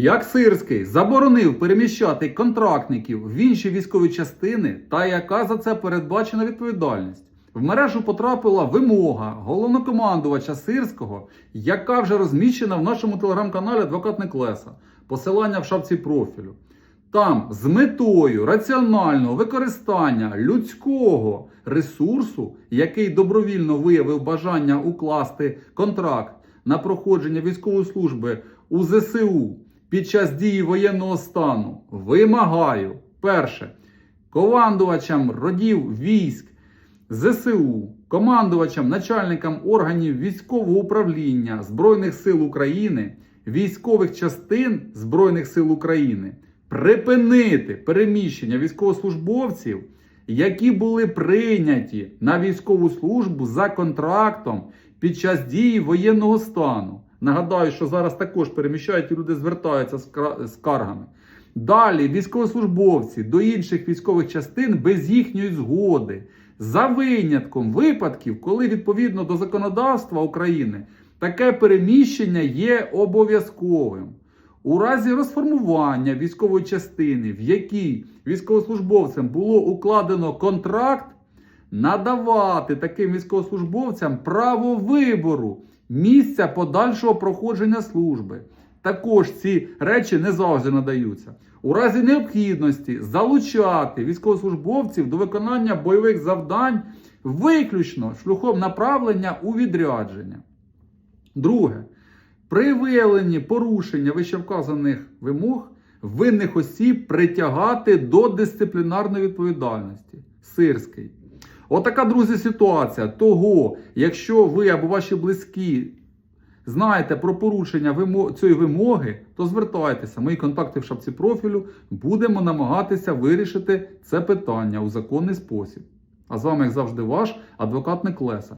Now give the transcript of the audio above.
Як Сирський заборонив переміщати контрактників в інші військові частини, та яка за це передбачена відповідальність? В мережу потрапила вимога головнокомандувача Сирського, яка вже розміщена в нашому телеграм-каналі Адвокат Неклеса. Посилання в шапці профілю. Там з метою раціонального використання людського ресурсу, який добровільно виявив бажання укласти контракт на проходження військової служби у ЗСУ під час дії воєнного стану, вимагаю перше командувачам родів військ ЗСУ, командувачам, начальникам органів військового управління Збройних сил України, військових частин Збройних сил України припинити переміщення військовослужбовців, які були прийняті на військову службу за контрактом під час дії воєнного стану. Нагадаю, що зараз також переміщають і люди звертаються з скаргами. Далі військовослужбовці до інших військових частин без їхньої згоди, за винятком випадків, коли відповідно до законодавства України таке переміщення є обов'язковим. У разі розформування військової частини, в якій військовослужбовцям було укладено контракт, надавати таким військовослужбовцям право вибору місця подальшого проходження служби. Також ці речі не завжди надаються. У разі необхідності залучати військовослужбовців до виконання бойових завдань виключно шляхом направлення у відрядження. Друге, при виявленні порушення вищевказаних вимог винних осіб притягати до дисциплінарної відповідальності. Сирський. Отака, друзі, ситуація. Того, якщо ви або ваші близькі знаєте про порушення цієї вимоги, то звертайтеся. Мої контакти в шапці профілю. Будемо намагатися вирішити це питання у законний спосіб. А з вами, як завжди, ваш адвокат Неклеса.